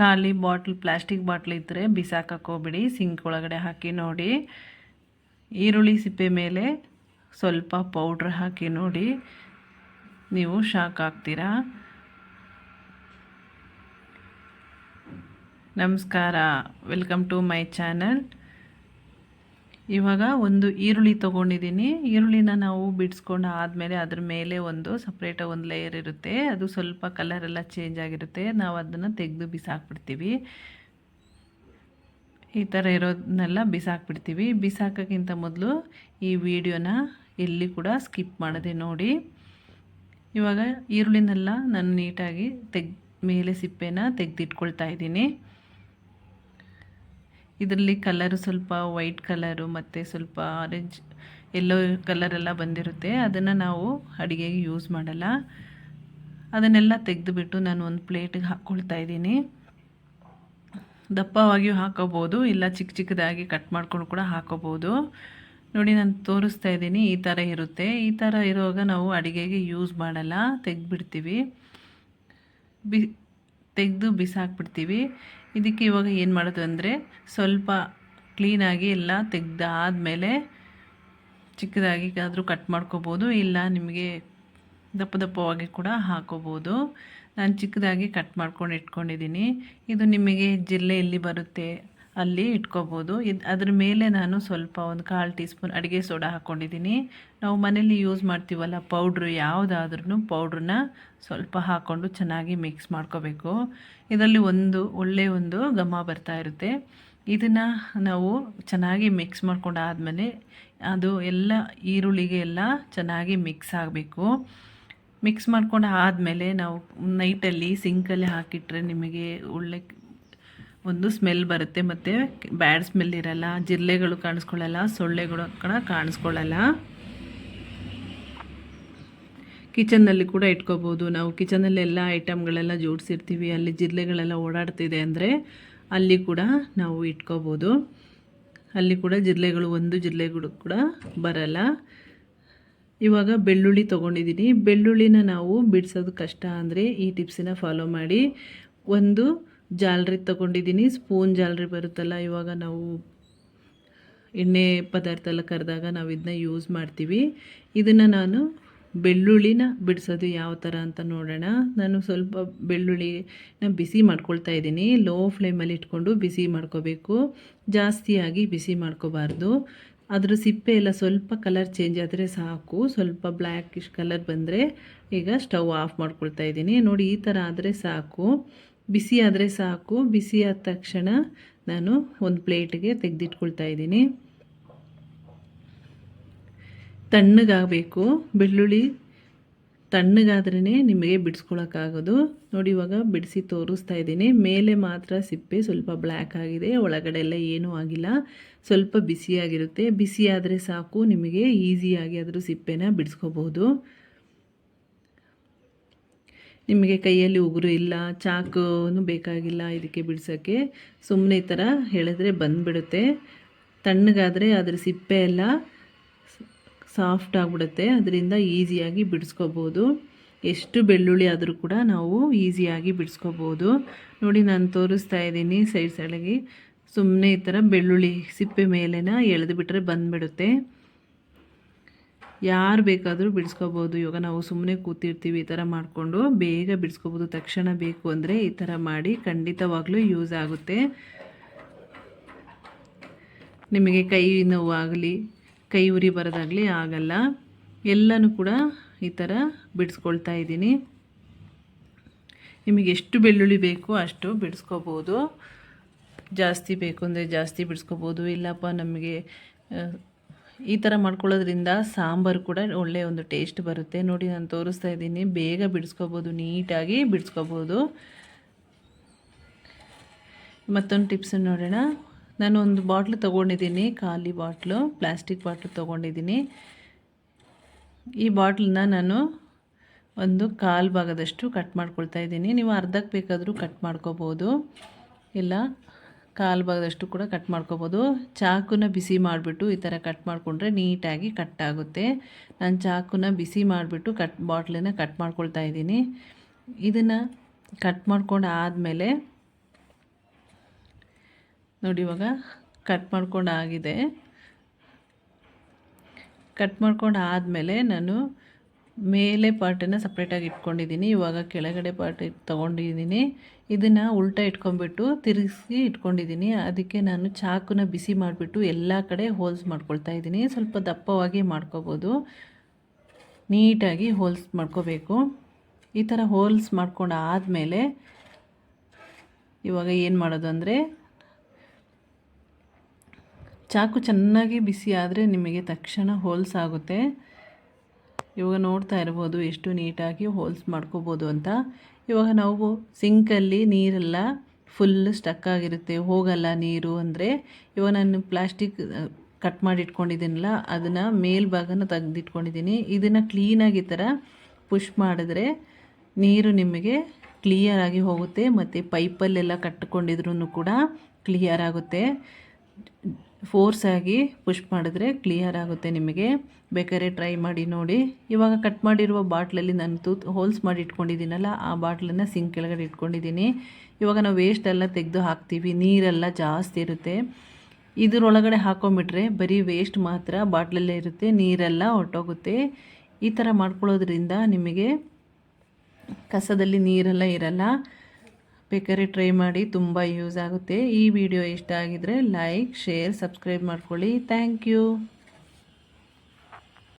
ಖಾಲಿ bottle, plastic bottle ಇದ್ದರೆ ಬಿಸಾಕೋಬಿಡಿ sync ಒಳಗಡೆ ಹಾಕಿ ನೋಡಿ. ಈರುಳ್ಳಿ ಸಿಪ್ಪೆ ಮೇಲೆ ಸ್ವಲ್ಪ ಪೌಡ್ರ್ ಹಾಕಿ ನೋಡಿ. ನೀವು ಶಾಕ್ ಆಗ್ತೀರಾ? ನಮಸ್ಕಾರ. Welcome to my channel. ಇವಾಗ ಒಂದು ಈರುಳ್ಳಿ ತೊಗೊಂಡಿದ್ದೀನಿ. ಈರುಳ್ಳಿನ ನಾವು ಬಿಡಿಸ್ಕೊಂಡು ಆದಮೇಲೆ ಅದ್ರ ಮೇಲೆ ಒಂದು ಸಪ್ರೇಟಾಗಿ ಒಂದು ಲೇಯರ್ ಇರುತ್ತೆ. ಅದು ಸ್ವಲ್ಪ ಕಲರ್ ಎಲ್ಲ ಚೇಂಜ್ ಆಗಿರುತ್ತೆ. ನಾವು ಅದನ್ನು ತೆಗೆದು ಬಿಸಾಕ್ಬಿಡ್ತೀವಿ. ಈ ಥರ ಇರೋದನ್ನೆಲ್ಲ ಬಿಸಾಕ್ಬಿಡ್ತೀವಿ. ಬಿಸಾಕೋಕ್ಕಿಂತ ಮೊದಲು ಈ ವಿಡಿಯೋನ ಎಲ್ಲಿ ಕೂಡ ಸ್ಕಿಪ್ ಮಾಡದೆ ನೋಡಿ. ಇವಾಗ ಈರುಳ್ಳಿನೆಲ್ಲ ನಾನು ನೀಟಾಗಿ ತೆಗ್ ಮೇಲೆ ಸಿಪ್ಪೆನ ತೆಗೆದಿಟ್ಕೊಳ್ತಾ ಇದ್ದೀನಿ. ಇದರಲ್ಲಿ ಕಲರು ಸ್ವಲ್ಪ ವೈಟ್ ಕಲರು ಮತ್ತು ಸ್ವಲ್ಪ ಆರೆಂಜ್ ಎಲ್ಲೋ ಕಲರೆಲ್ಲ ಬಂದಿರುತ್ತೆ. ಅದನ್ನು ನಾವು ಅಡುಗೆಗೆ ಯೂಸ್ ಮಾಡಲ್ಲ. ಅದನ್ನೆಲ್ಲ ತೆಗೆದುಬಿಟ್ಟು ನಾನು ಒಂದು ಪ್ಲೇಟಿಗೆ ಹಾಕ್ಕೊಳ್ತಾ ಇದ್ದೀನಿ. ದಪ್ಪವಾಗಿಯೂ ಹಾಕೋಬೋದು, ಇಲ್ಲ ಚಿಕ್ಕ ಚಿಕ್ಕದಾಗಿ ಕಟ್ ಮಾಡ್ಕೊಂಡು ಕೂಡ ಹಾಕೋಬೋದು. ನೋಡಿ ನಾನು ತೋರಿಸ್ತಾ ಇದ್ದೀನಿ, ಈ ಥರ ಇರುತ್ತೆ. ಈ ಥರ ಇರುವಾಗ ನಾವು ಅಡುಗೆಗೆ ಯೂಸ್ ಮಾಡಲ್ಲ, ತೆಗೆದ್ಬಿಡ್ತೀವಿ. ಬಿ ತೆಗೆದು ಬಿಸಾಕ್ಬಿಡ್ತೀವಿ. ಇದಕ್ಕೆ ಇವಾಗ ಏನು ಮಾಡೋದು ಅಂದರೆ ಸ್ವಲ್ಪ ಕ್ಲೀನಾಗಿ ಎಲ್ಲ ತೆಗ್ದಾದಮೇಲೆ ಚಿಕ್ಕದಾಗಿ ಆದರೂ ಕಟ್ ಮಾಡ್ಕೋಬೋದು. ಇಲ್ಲ ನಿಮಗೆ ದಪ್ಪ ದಪ್ಪವಾಗಿ ಕೂಡ ಹಾಕೋಬೋದು. ನಾನು ಚಿಕ್ಕದಾಗಿ ಕಟ್ ಮಾಡ್ಕೊಂಡು ಇಟ್ಕೊಂಡಿದ್ದೀನಿ ಇದು ನಿಮಗೆ ಜಿಲ್ಲೆ ಎಲ್ಲಿ ಬರುತ್ತೆ. ಅಲ್ಲಿ ಇಟ್ಕೋಬೋದು. ಇದು ಅದ್ರ ಮೇಲೆ ನಾನು ಸ್ವಲ್ಪ ಒಂದು ಕಾಲು ಟೀ ಸ್ಪೂನ್ ಅಡುಗೆ ಸೋಡಾ ಹಾಕ್ಕೊಂಡಿದ್ದೀನಿ ನಾವು ಮನೇಲಿ ಯೂಸ್ ಮಾಡ್ತೀವಲ್ಲ ಪೌಡ್ರು ಯಾವುದಾದ್ರೂ ಪೌಡ್ರನ್ನ ಸ್ವಲ್ಪ ಹಾಕ್ಕೊಂಡು ಚೆನ್ನಾಗಿ ಮಿಕ್ಸ್ ಮಾಡ್ಕೋಬೇಕು. ಇದರಲ್ಲಿ ಒಂದು ಒಳ್ಳೆಯ ಒಂದು ಘಮ ಬರ್ತಾ ಇರುತ್ತೆ. ಇದನ್ನು ನಾವು ಚೆನ್ನಾಗಿ ಮಿಕ್ಸ್ ಮಾಡ್ಕೊಂಡು ಆದಮೇಲೆ ಅದು ಎಲ್ಲ ಈರುಳ್ಳಿಗೆ ಎಲ್ಲ ಚೆನ್ನಾಗಿ ಮಿಕ್ಸ್ ಆಗಬೇಕು. ಮಿಕ್ಸ್ ಮಾಡ್ಕೊಂಡು ಆದಮೇಲೆ ನಾವು ನೈಟಲ್ಲಿ ಸಿಂಕಲ್ಲಿ ಹಾಕಿಟ್ರೆ ನಿಮಗೆ ಒಳ್ಳೆ ಒಂದು ಸ್ಮೆಲ್ ಬರುತ್ತೆ ಮತ್ತು ಬ್ಯಾಡ್ ಸ್ಮೆಲ್ ಇರಲ್ಲ, ಜಿರಳೆಗಳು ಕಾಣಿಸ್ಕೊಳ್ಳಲ್ಲ, ಸೊಳ್ಳೆಗಳು ಕೂಡ ಕಾಣಿಸ್ಕೊಳ್ಳಲ್ಲ. ಕಿಚನ್ನಲ್ಲಿ ಕೂಡ ಇಟ್ಕೋಬೋದು. ನಾವು ಕಿಚನಲ್ಲಿ ಎಲ್ಲ ಐಟಮ್ಗಳೆಲ್ಲ ಜೋಡಿಸಿರ್ತೀವಿ. ಅಲ್ಲಿ ಜಿರಲೆಗಳೆಲ್ಲ ಓಡಾಡ್ತಿದೆ ಅಂದರೆ ಅಲ್ಲಿ ಕೂಡ ನಾವು ಇಟ್ಕೋಬೋದು. ಅಲ್ಲಿ ಕೂಡ ಜಿರಳೆಗಳು, ಒಂದು ಜಿರಳೆಗಳು ಕೂಡ ಬರಲ್ಲ. ಇವಾಗ ಬೆಳ್ಳುಳ್ಳಿ ತೊಗೊಂಡಿದ್ದೀನಿ. ಬೆಳ್ಳುಳ್ಳಿನ ನಾವು ಬಿಡಿಸೋದು ಕಷ್ಟ ಅಂದರೆ ಈ ಟಿಪ್ಸನ್ನ ಫಾಲೋ ಮಾಡಿ. ಒಂದು ಜಾಲ್ರಿ ತೊಗೊಂಡಿದ್ದೀನಿ. ಸ್ಪೂನ್ ಜಾಲ್ರಿ ಬರುತ್ತಲ್ಲ, ಇವಾಗ ನಾವು ಎಣ್ಣೆ ಪದಾರ್ಥ ಎಲ್ಲ ಕರೆದಾಗ ನಾವು ಇದನ್ನ ಯೂಸ್ ಮಾಡ್ತೀವಿ. ಇದನ್ನು ನಾನು ಬೆಳ್ಳುಳ್ಳಿನ ಬಿಡಿಸೋದು ಯಾವ ಥರ ಅಂತ ನೋಡೋಣ. ನಾನು ಸ್ವಲ್ಪ ಬೆಳ್ಳುಳ್ಳಿನ ಬಿಸಿ ಮಾಡ್ಕೊಳ್ತಾ ಇದ್ದೀನಿ. ಲೋ ಫ್ಲೇಮಲ್ಲಿ ಇಟ್ಕೊಂಡು ಬಿಸಿ ಮಾಡ್ಕೋಬೇಕು. ಜಾಸ್ತಿಯಾಗಿ ಬಿಸಿ ಮಾಡ್ಕೋಬಾರ್ದು. ಅದ್ರ ಸಿಪ್ಪೆ ಎಲ್ಲ ಸ್ವಲ್ಪ ಕಲರ್ ಚೇಂಜ್ ಆದರೆ ಸಾಕು. ಸ್ವಲ್ಪ ಬ್ಲ್ಯಾಕಿಶ್ ಕಲರ್ ಬಂದರೆ ಈಗ ಸ್ಟವ್ ಆಫ್ ಮಾಡ್ಕೊಳ್ತಾ ಇದ್ದೀನಿ. ನೋಡಿ ಈ ಥರ ಆದರೆ ಸಾಕು. ಬಿಸಿ ಆದರೆ ಸಾಕು. ಬಿಸಿ ಆದ ತಕ್ಷಣ ನಾನು ಒಂದು ಪ್ಲೇಟ್ಗೆ ತೆಗೆದಿಟ್ಕೊಳ್ತಾ ಇದ್ದೀನಿ. ತಣ್ಣಗಾಗಬೇಕು. ಬೆಳ್ಳುಳ್ಳಿ ತಣ್ಣಗಾದ್ರೇ ನಿಮಗೆ ಬಿಡಿಸ್ಕೊಳಕ್ಕಾಗೋದು. ನೋಡಿ ಇವಾಗ ಬಿಡಿಸಿ ತೋರಿಸ್ತಾ ಇದ್ದೀನಿ. ಮೇಲೆ ಮಾತ್ರ ಸಿಪ್ಪೆ ಸ್ವಲ್ಪ ಬ್ಲ್ಯಾಕ್ ಆಗಿದೆ. ಒಳಗಡೆ ಎಲ್ಲ ಏನೂ ಆಗಿಲ್ಲ. ಸ್ವಲ್ಪ ಬಿಸಿಯಾಗಿರುತ್ತೆ. ಬಿಸಿ ಆದರೆ ಸಾಕು. ನಿಮಗೆ ಈಸಿಯಾಗಿ ಅದರ ಸಿಪ್ಪೆನ ಬಿಡಿಸ್ಕೋಬೋದು ನಿಮಗೆ ಕೈಯಲ್ಲಿ ಉಗುರು ಇಲ್ಲ, ಚಾಕು ಬೇಕಾಗಿಲ್ಲ ಇದಕ್ಕೆ ಬಿಡ್ಸೋಕ್ಕೆ ಸುಮ್ಮನೆ ಈ ಥರ ಹೇಳಿದ್ರೆ ಬಂದುಬಿಡುತ್ತೆ. ತಣ್ಣಗಾದರೆ ಅದ್ರ ಸಿಪ್ಪೆ ಎಲ್ಲ ಸಾಫ್ಟ್ ಆಗಿಬಿಡುತ್ತೆ, ಅದರಿಂದ ಈಸಿಯಾಗಿ ಬಿಡಿಸ್ಕೋಬೋದು. ಎಷ್ಟು ಬೆಳ್ಳುಳ್ಳಿ ಆದರೂ ಕೂಡ ನಾವು ಈಸಿಯಾಗಿ ಬಿಡಿಸ್ಕೋಬೋದು. ನೋಡಿ, ನಾನು ತೋರಿಸ್ತಾ ಇದ್ದೀನಿ ಸೈಡ್ ಸೈಡಾಗಿ. ಸುಮ್ಮನೆ ಈ ಥರ ಬೆಳ್ಳುಳ್ಳಿ ಸಿಪ್ಪೆ ಮೇಲೆನ ಎಳೆದು ಬಿಟ್ಟರೆ ಬಂದುಬಿಡುತ್ತೆ. ಯಾರು ಬೇಕಾದರೂ ಬಿಡಿಸ್ಕೋಬೋದು. ಇವಾಗ ನಾವು ಸುಮ್ಮನೆ ಕೂತಿರ್ತೀವಿ ಈ ಥರ ಮಾಡಿಕೊಂಡು. ಬೇಗ ಬಿಡಿಸ್ಕೋಬೋದು. ತಕ್ಷಣ ಬೇಕು ಅಂದರೆ ಈ ಥರ ಮಾಡಿ ಖಂಡಿತವಾಗ್ಲೂ ಯೂಸ್ ಆಗುತ್ತೆ. ನಿಮಗೆ ಕೈ ನೋವಾಗಲಿ, ಕೈ ಉರಿ ಬರೋದಾಗಲಿ ಆಗಲ್ಲ. ಎಲ್ಲನೂ ಕೂಡ ಈ ಥರ ಬಿಡಿಸ್ಕೊಳ್ತಾ ಇದ್ದೀನಿ. ನಿಮಗೆ ಎಷ್ಟು ಬೆಳ್ಳುಳ್ಳಿ ಬೇಕೋ ಅಷ್ಟು ಬಿಡಿಸ್ಕೋಬೋದು. ಜಾಸ್ತಿ ಬೇಕು ಅಂದರೆ ಜಾಸ್ತಿ ಬಿಡಿಸ್ಕೋಬೋದು. ಇಲ್ಲಪ್ಪ ನಮಗೆ ಈ ಥರ ಮಾಡ್ಕೊಳ್ಳೋದ್ರಿಂದ ಸಾಂಬಾರು ಕೂಡ ಒಳ್ಳೆಯ ಒಂದು ಟೇಸ್ಟ್ ಬರುತ್ತೆ. ನೋಡಿ ನಾನು ತೋರಿಸ್ತಾ ಇದ್ದೀನಿ. ಬೇಗ ಬಿಡಿಸ್ಕೋಬೋದು, ನೀಟಾಗಿ ಬಿಡಿಸ್ಕೋಬೋದು. ಮತ್ತೊಂದು ಟಿಪ್ಸ್ ನೋಡೋಣ. ನಾನು ಒಂದು ಬಾಟ್ಲು ತೊಗೊಂಡಿದ್ದೀನಿ, ಖಾಲಿ ಬಾಟ್ಲು, ಪ್ಲಾಸ್ಟಿಕ್ ಬಾಟ್ಲು ತೊಗೊಂಡಿದ್ದೀನಿ. ಈ ಬಾಟ್ಲನ್ನ ನಾನು ಒಂದು ಕಾಲು ಭಾಗದಷ್ಟು ಕಟ್ ಮಾಡ್ಕೊಳ್ತಾ ಇದ್ದೀನಿ. ನೀವು ಅರ್ಧಕ್ಕೆ ಬೇಕಾದರೂ ಕಟ್ ಮಾಡ್ಕೋಬೋದು. ಇಲ್ಲ? ಕಾಲು ಭಾಗದಷ್ಟು ಕೂಡ ಕಟ್ ಮಾಡ್ಕೋಬೋದು. ಚಾಕುನ ಬಿಸಿ ಮಾಡಿಬಿಟ್ಟು ಈ ಥರ ಕಟ್ ಮಾಡಿಕೊಂಡ್ರೆ ನೀಟಾಗಿ ಕಟ್ ಆಗುತ್ತೆ. ನಾನು ಚಾಕುನ ಬಿಸಿ ಮಾಡಿಬಿಟ್ಟು ಕಟ್ ಬಾಟ್ಲನ್ನ ಕಟ್ ಮಾಡ್ಕೊಳ್ತಾ ಇದ್ದೀನಿ. ಇದನ್ನು ಕಟ್ ಮಾಡ್ಕೊಂಡು ಆದಮೇಲೆ ನೋಡಿ ಇವಾಗ ಕಟ್ ಮಾಡ್ಕೊಂಡು ಆಗಿದೆ ಕಟ್ ಮಾಡ್ಕೊಂಡು ಆದಮೇಲೆ ನಾನು ಮೇಲೆ ಪಾರ್ಟನ್ನು ಸಪ್ರೇಟಾಗಿ ಇಟ್ಕೊಂಡಿದ್ದೀನಿ. ಇವಾಗ ಕೆಳಗಡೆ ಪಾರ್ಟ್ ತೊಗೊಂಡಿದ್ದೀನಿ. ಇದನ್ನು ಉಲ್ಟಾ ಇಟ್ಕೊಂಡ್ಬಿಟ್ಟು ತಿರುಗಿಸಿ ಇಟ್ಕೊಂಡಿದ್ದೀನಿ. ಅದಕ್ಕೆ ನಾನು ಚಾಕುನ ಬಿಸಿ ಮಾಡಿಬಿಟ್ಟು ಎಲ್ಲ ಕಡೆ ಹೋಲ್ಸ್ ಮಾಡ್ಕೊಳ್ತಾ ಇದ್ದೀನಿ. ಸ್ವಲ್ಪ ದಪ್ಪವಾಗಿ ಮಾಡ್ಕೋಬೋದು. ನೀಟಾಗಿ ಹೋಲ್ಸ್ ಮಾಡ್ಕೋಬೇಕು. ಈ ಥರ ಹೋಲ್ಸ್ ಮಾಡ್ಕೊಂಡು ಆದಮೇಲೆ ಇವಾಗ ಏನು ಮಾಡೋದು ಅಂದರೆ, ಚಾಕು ಚೆನ್ನಾಗಿ ಬಿಸಿ ಆದರೆ ನಿಮಗೆ ತಕ್ಷಣ ಹೋಲ್ಸ್ ಆಗುತ್ತೆ. ಇವಾಗ ನೋಡ್ತಾ ಇರ್ಬೋದು ಎಷ್ಟು ನೀಟಾಗಿ ಹೋಲ್ಸ್ ಮಾಡ್ಕೋಬೋದು ಅಂತ. ಇವಾಗ ನಾವು ಸಿಂಕಲ್ಲಿ ನೀರೆಲ್ಲ ಫುಲ್ ಸ್ಟಕ್ ಆಗಿರುತ್ತೆ. ಹೋಗಲ್ಲ ನೀರು ಅಂದರೆ ಇವಾಗ ನಾನು ಪ್ಲಾಸ್ಟಿಕ್ ಕಟ್ ಮಾಡಿ ಇಟ್ಕೊಂಡಿದ್ದೀನಲ್ಲ ಅದನ್ನು ಮೇಲ್ಭಾಗನ ತೆಗೆದಿಟ್ಕೊಂಡಿದ್ದೀನಿ. ಇದನ್ನು ಕ್ಲೀನಾಗಿ ಈ ಥರ ಪುಷ್ ಮಾಡಿದ್ರೆ ನೀರು ನಿಮಗೆ ಕ್ಲಿಯರಾಗಿ ಹೋಗುತ್ತೆ. ಮತ್ತು ಪೈಪಲ್ಲೆಲ್ಲ ಕಟ್ಟಿಕೊಂಡಿದ್ರೂ ಕೂಡ ಕ್ಲಿಯರ್ ಆಗುತ್ತೆ. ಫೋರ್ಸಾಗಿ ಪುಷ್ ಮಾಡಿದ್ರೆ ಕ್ಲಿಯರ್ ಆಗುತ್ತೆ ನಿಮಗೆ. ಬೇಕಾದ್ರೆ ಟ್ರೈ ಮಾಡಿ ನೋಡಿ. ಇವಾಗ ಕಟ್ ಮಾಡಿರುವ ಬಾಟ್ಲಲ್ಲಿ ನಾನು ತೂತ್ ಹೋಲ್ಸ್ ಮಾಡಿ ಇಟ್ಕೊಂಡಿದ್ದೀನಲ್ಲ, ಆ ಬಾಟ್ಲನ್ನು ಸಿಂಕ್ ಕೆಳಗಡೆ ಇಟ್ಕೊಂಡಿದ್ದೀನಿ. ಇವಾಗ ನಾವು ವೇಸ್ಟ್ ಎಲ್ಲ ತೆಗೆದು ಹಾಕ್ತೀವಿ, ನೀರೆಲ್ಲ ಜಾಸ್ತಿ ಇರುತ್ತೆ. ಇದರೊಳಗಡೆ ಹಾಕೊಂಬಿಟ್ರೆ ಬರೀ ವೇಸ್ಟ್ ಮಾತ್ರ ಬಾಟ್ಲಲ್ಲೇ ಇರುತ್ತೆ, ನೀರೆಲ್ಲ ಹೊಟ್ಟೋಗುತ್ತೆ ಈ ಥರ ಮಾಡ್ಕೊಳ್ಳೋದ್ರಿಂದ ನಿಮಗೆ ಕಸದಲ್ಲಿ ನೀರೆಲ್ಲ ಇರಲ್ಲ. ಬೇಕಾದ್ರೆ ಟ್ರೈ ಮಾಡಿ ತುಂಬ ಯೂಸ್ ಆಗುತ್ತೆ. ಈ ವಿಡಿಯೋ ಇಷ್ಟ ಆಗಿದರೆ ಲೈಕ್ ಶೇರ್ ಸಬ್ಸ್ಕ್ರೈಬ್ ಮಾಡ್ಕೊಳ್ಳಿ. Thank you